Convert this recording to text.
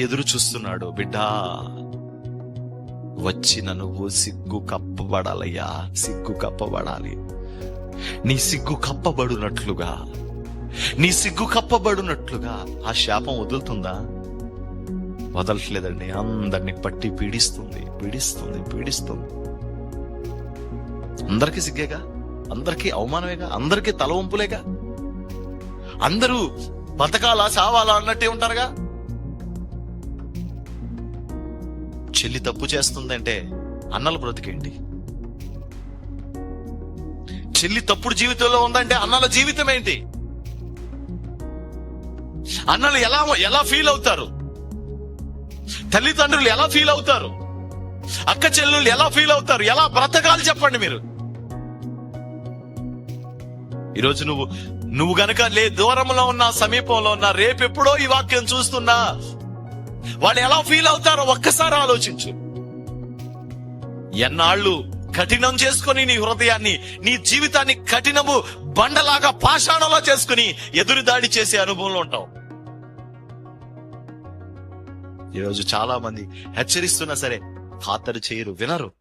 ఎదురు చూస్తున్నాడు. బిడ్డా వచ్చిన నువ్వు సిగ్గు కప్పబడాలయ్యా సిగ్గు కప్పబడాలి. నీ సిగ్గు కప్పబడునట్లుగా నీ సిగ్గు కప్పబడునట్లుగా ఆ శాపం వదులుతుందా? వదలట్లేదండి అందరిని పట్టి పీడిస్తుంది పీడిస్తుంది పీడిస్తుంది. అందరికీ సిగ్గేగా? అందరికీ అవమానమేగా? అందరికీ తల వంపులేగా అందరూ బతకాలా సావాలా అన్నట్టే ఉంటారుగా? చెల్లి తప్పు చేస్తుందంటే అన్నల బ్రతికేంటి? చెల్లి తప్పుడు జీవితంలో ఉందంటే అన్నల జీవితం ఏంటి? అన్నలు ఎలా ఎలా ఫీల్ అవుతారు? తల్లిదండ్రులు ఎలా ఫీల్ అవుతారు? అక్క చెల్లెళ్ళు ఎలా ఫీల్ అవుతారు? ఎలా బ్రతకాలి చెప్పండి మీరు. ఈరోజు నువ్వు నువ్వు గనక లే దూరంలో ఉన్న సమీపంలో ఉన్న రేపెప్పుడో ఈ వాక్యం చూస్తున్నా వాళ్ళు ఎలా ఫీల్ అవుతారో ఒక్కసారి ఆలోచించు. ఎన్నాళ్ళు కఠినం చేసుకొని నీ హృదయాన్ని నీ జీవితాన్ని కఠినము బండలాగా పాషాణంలో చేసుకుని ఎదురు దాడి చేసే అనుభవంలో ఉంటావు. ఈరోజు చాలా మంది హెచ్చరిస్తున్నా సరే ఖాతరు చేయరు వినరు.